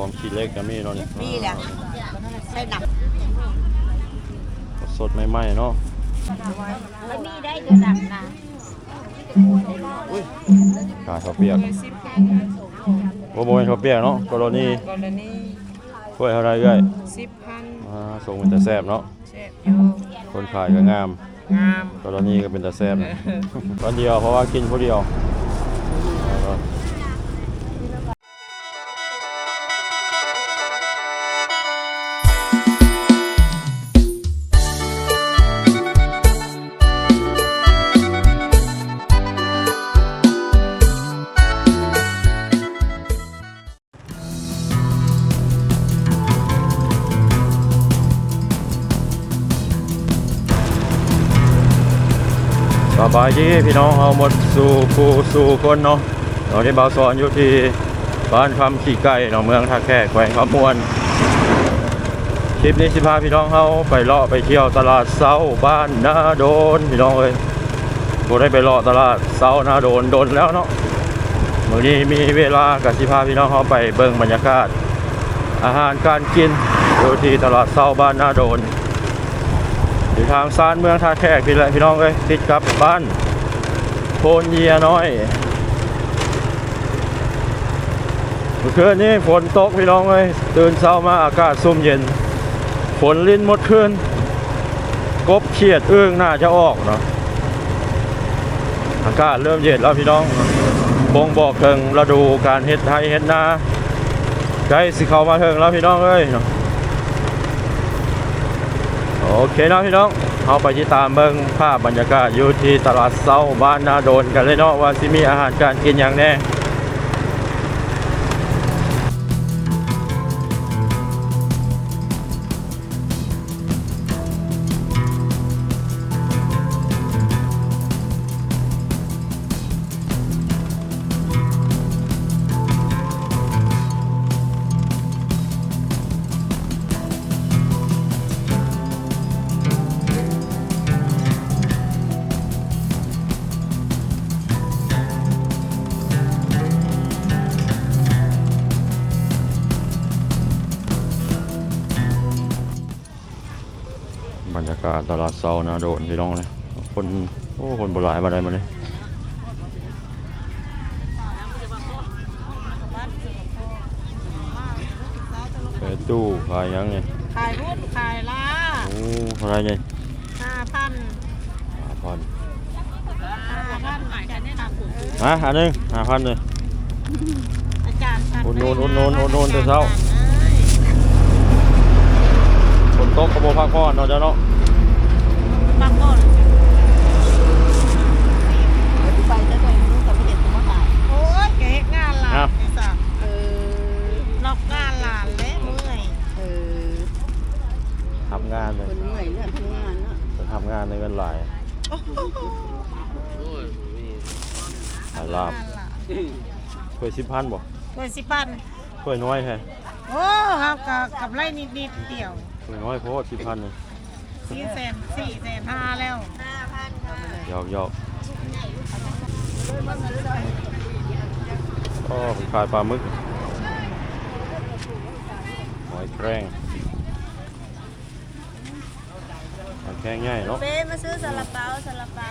อมขี้เล็กก็มีเนาะนี่นี่แหละใช่หนักสดใหม่ๆเนาะมันมีได้เดือดดำนะกาข้าวเปียกบ่บ่เป็นข้าวเปียกเนาะกรณีกรณีถ้วยเท่าไรเอ้ยสิบพันอ่าส่งเป็นแต่แซ่บเนาะเช็ดอยู่คนขายก็งามงามกรณีก็เป็นแต่แซ่บตอนเดียวเพราะว่ากินผู้เดียว บายดีพี่น้องเอาหมดสู่ผู้สู่คนเนาะตอนนี้บ่าวสอนอยู่ที่บ้านคำขี่ไก่เนาะเมืองท่าแขกแขวงขามวนคลิปนี้สิพาพี่น้องเฮาไปเลาะไปเที่ยวตลาดเซาบ้านนาโดนพี่น้องเอ้ยบ่ได้ไปเลาะตลาดเซานาโดนโดนแล้วเนาะมื้อนี้มีเวลาก็สิพาพี่น้องเฮาไปเบิ่งบรรยากาศ อาหารการกินอยู่ที่ตลาดเซาบ้านนาโดน อยู่ทางซานเมืองท่าแขกพี่แหละพี่น้องเอ้ยติดกับบ้านโพนเยียน้อยเมื่อคืนนี้ฝนตกพี่น้องเอ้ยตื่นเช้ามาอากาศซุ่มเย็น ฝนลิ้นหมดคืนกบเขียดอึ้งน่าจะออกเนาะอากาศเริ่มเย็นแล้วพี่น้องบ่งบอกถึงฤดูการเฮ็ดไทยเฮ็ดนาใกล้สิเขามาถึงแล้วพี่น้องเอ้ยเนาะ โอเคเนาะพี่น้องเอาไปที่ตามเบิ้งภาพบรรยากาศอยู่ที่ตลาดเซาบ้านนาโดนกันเลยเนาะว่าสิมีอาหารการกินอย่างแน่ บรรยากาศตลาดเซานาโดนพี่น้องเลยคนโอ้คนโบราณมาได้มาเลยไปตู้ขายหยังไงขายหุ้นขายล่าโอ้อะไรไงห้าพันห้าพันห้าพันอาจารย์เนี่ยนะคุณฮะอันหนึงห้าพันเลยอาจารย์อุดหนุนอุดหนุนอุดหนุนแต่เช้า ฝนตกกระโบพักผ่อนเนาะเจ้าเนาะบางก้อนไปแล้วก็รู้กับเด็กตัวขายโอ้ยเก๋งานหลานไอ้สัสเออนอกงานหลานและเมื่อยเออทำงานเลยคนเหนื่อยเรื่องทำงานเนาะจะทำงานในเงินหลายหลายลาบงานหลานถ้วยสิบพันบ่เมื่อยสิพันถ้วยน้อยแฮะโอ้ครับกับกับไรนิดนิดๆเดียว ถ้วยน้อยเพราะว่าสิบพันเลยสี่แสนสี่แสนห้าแล้วหยอกหยอกก็ผมขายปลาหมึกหอยแครงหอยแครงง่ายเนาะเป้มาซื้อซาลาเปาซาลาเปา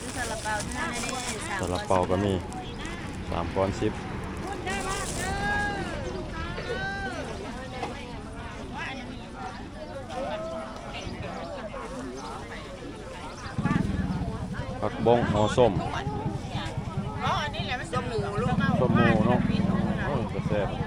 ซื้อซาลาเปาที่นั่นได้สามซาลาเปาก็มีสามปอนด์สิบ ผักบงหอส้ม อ๋ออันนี้แหละมันส้มหมูลูก ส้มโมเนาะโอ้ยกระแซบมี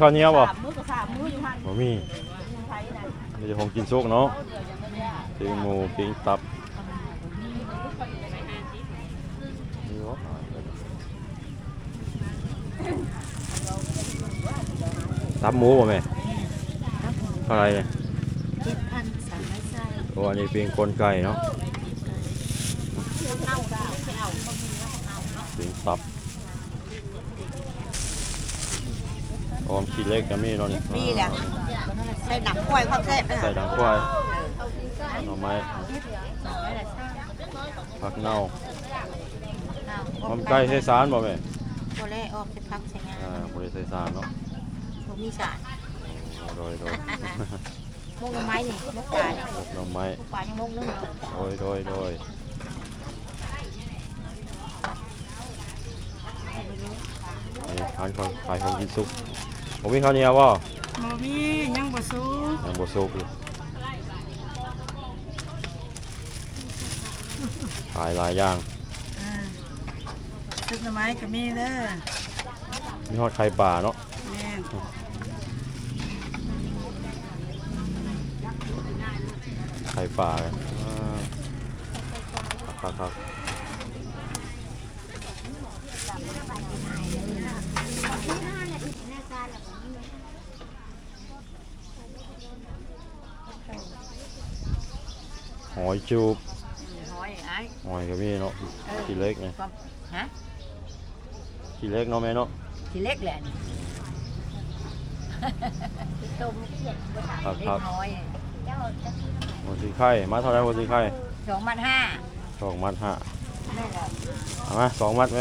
ข้าวเหนียวบ่มือกับสามมืออยู่หันบ่มีไทยนะมีแต่ของกินซุกเนาะปิ้งหมูปิ้งตับนี่วะตับหมูบ่แม่อะไรเนี่ยเจ็ดพันสามร้อยใส่โอ้อันนี้เป็นกลไก่เนาะสิงตับ ออมขี้เล็กก็มีเนาะนี่มีแหละใส่หนังควายความแซ่บใส่ดังควายหน่อไม้ผักเน่าหอมไก่ใส่สารบ่แม่โบเล่ออกเป็นพักใช่ไหมอ่าบ่ได้ใส่สารเนาะผมมีสารโดยโดยมุกไม้นี่มุกปลาเนี่ยหน่อไม้มุกปลายังมุกนึงโดยโดยโดยนี่ทานของขายของกินสุก ผมมีข้าวเหนียวบ่โมมียังบ่สู้ยังบ่สุกอยู่ขายหลายอย่างซุปหน่อไม้ก็มีเด้อมีทอดไข่ป่าเนาะแม่นไข่ป่ากันอ่าครับครับ หอยจูบหอยไอ้หอยก็มีเนาะขี้เล็กเนี่ยความฮะขี้เล็กเนาะแม่เนาะทีเล็กแหละนี่ต้มครับเล็ครักบน้อยหัวสีไข่มาเท่าไหรหัวสีไข่สองพันห้าสองมัดห้าแม่นแหละเอามาสองมัดไหม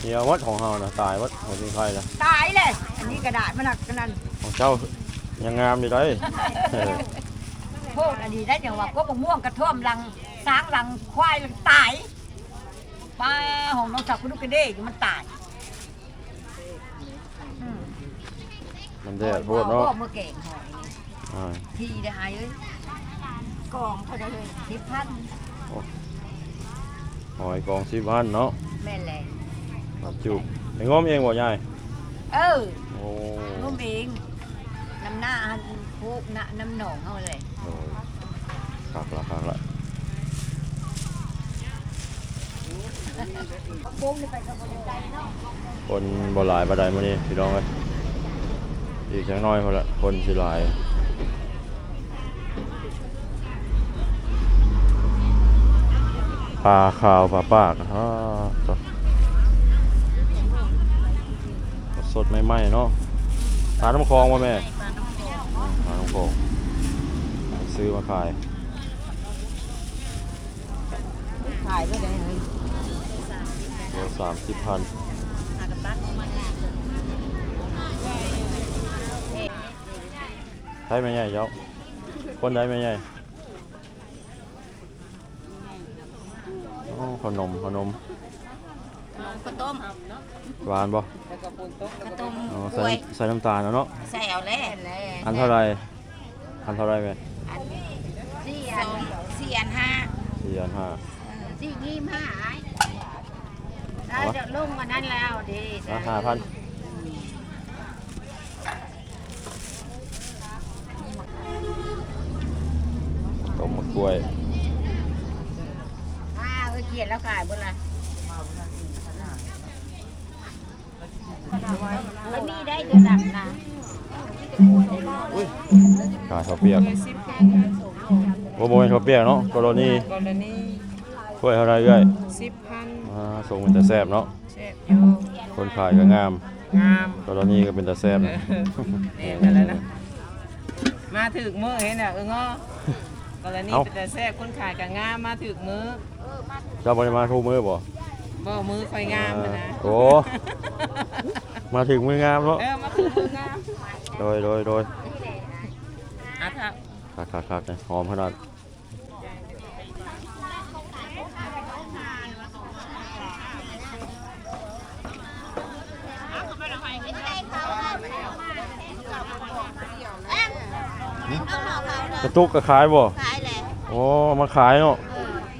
เฮียวัดของเฮานะตายวัดหัวสีไข่นะตายเลยอันนี้กระดาษมันหนักขนาดของเจ้า ยังงามอยู่ได้เออโพดอันนี้ได้อย่างว่าก็มะม่วงกระท่อมรังช้างรังควายรังตายปลาของน้องสักคุณลูกกระเด้อยู่มันตายอืมมันแดดโพดเนาะพ่อเมื่อเก่งหอยอ่าทีได้อายเอ้ยกองเท่าไหร่เลยสิบพันหอยกองสิบพันเนาะแม่นแหละครับจุบไปงมเองบ่ยายเออโอ้ นุ่มเอง น้ำหน้าอันพูกน้ำน้ำหนองเขาเลยโอ้คักละคักละปุ้งนี่ไปกับคนใจเนาะคนบ่หลายบ่ได้มื้อนี้พี่น้องเอ้ยอีกจังน้อยพอละคนสิหลายปลาขาวปลาปากอ่าจ้ะสดใหม่ๆเนาะทานน้ำคลองมาแม่ ทานน้ำคลองซื้อมาขายถ่ายไปได้เลยโลสามสิบพันได้ไหมใหญ่เจ้าคนได้ไหมใหญ่อ๋อขนมขนมข้าวต้มหวานบ่ข้าวต้มอ๋อกใส่ล้วยใส่น้ำตาลแล้วเนาะใส่เอาแล้วอันเท่าไร อันเท่าไรไหมอันสี่อันสี่อันห้าสี่อันห้าสี่ยี่ห้าได้จะลุ่มกันนั้นแล้วดีอะห้าพันต้มมะกล้วยอ่าเออเกียดแล้วขายบนละไม่มีได้เดือดดำนะ ขายข้าวเปียกโอ้โหข้าวเปียกเนาะกรณีกรณีกล้วยเท่าไรเอ้ยสิบพันอ่าส่งเป็นตาแซบเนาะเช็ดอยู่คนขายก็งาม งามกรณีก็เป็นตาแซบนะเองกันแล้วนะมาถึกมือเห็นอะเอองอกรณีเป็นแต่แซ่บคนขายกับงามมาถึกมือเจ้าบริมาทูมือบ่บ่มือคอยงามนะนะโอ้มาถึงมืองามเนาะเออมาถึกมืองาม โดยโดยโดยอะครับคักคักคักเนี่ยหอมขนาดกระตุกกระขายบ่ขายแหละโอ้เอามาขายเนาะ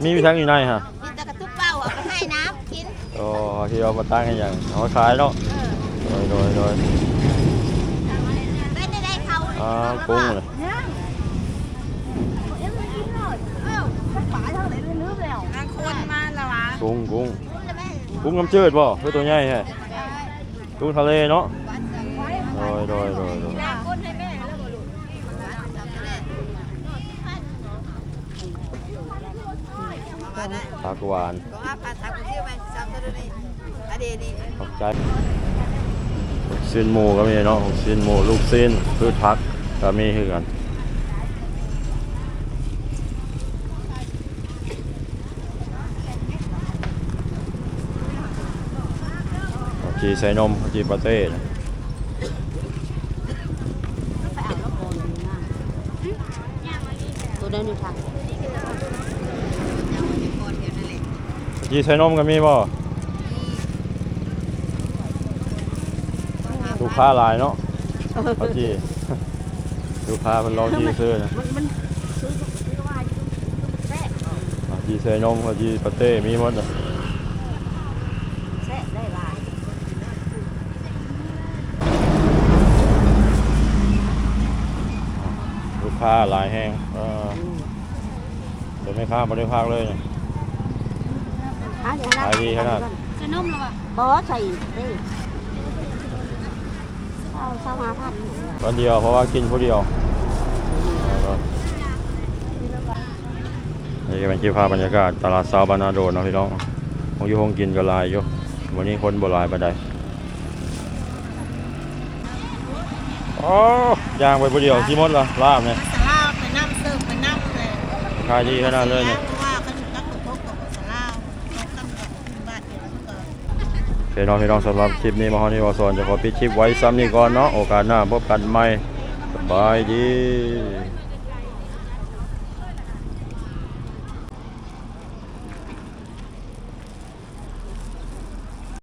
มีวิธีอยู่ในฮะกินแต่กระตุกเป้าเอาไปให้น้ำกินโอ้ที่เอามาตั้งให้อย่างเอามาขายเนาะโดยโดยโดย ไม่ได้ได้เขา อ่ากุ้งเลยเดี๋ยวมันกินหน่อยเอ้าป๋าเท่าไหร่ไม่ลืมแล้วนางคนมาแล้ววะกุ้งกุ้งรู้แล้วแม่กุ้งน้ำจืดบ่คือตัวใหญ่แฮะกุ้งทะเลเนาะวัดสังวโดยโดยโดยโดยคนให้แม่แล้วบ่ลูกผักหวานก็อาพาทักเที่ยวไปซ้ำตัวนี้อดีนี่ขอบใจ ลูกชิ้นหมูก็มีเนาะลูกชิ้นหมูลูกชิ้นพืชผักก็มีคือกันข้าวจีใส่นมข้าวจีปาเต้นะตัวได้นี่ค่ะข้าวจีใส่นมก็มีบ่ ลูกค้าหลายเนาะข้าวจีลูกค้าเป็นรอจีซื้อนะมันมันซื้อซื้อว่าอยู่แซ่บข้าวจีใส่นมข้าวจีปาเต้มีหมดอะแซ่ได้หลายลูกค้าหลายแห้งเออเดี๋ยวไม่ค้าบริภาคเลยเนี่ยหาอย่างนั้นขายดีขนาดจะนุ่มหรอวะบ่ใส่เด้ เอาสมาพันธ์วันเดียวเพราะว่ากินผู้เดียวนี่ก็เป็นคลิปภาพบรรยากาศตลาดซาวบานาโดนเนาะพี่น้องคงอยู่คงกินก็หลายอยู่วันนี้คนบ่หลายปานใดอ๋อย่างไปผู้เดียวที่มดละลาบเนี่ยสลาวไปน้ำเสิร์ฟไปน้ำเลยขายดีขนาดเลยเนี่ยเพราะว่าเขาอยู่กับกระทบกับสลาวเขาคำกับบ้านเดียวกัน พี่น้องพี่น้องสำหรับคลิปนี้มาฮอนี่วอสอนจะขอปิดคลิปไว้ซ้ำนี้ก่อนเนาะโอกาสหน้าพบกันใหม่สบายดี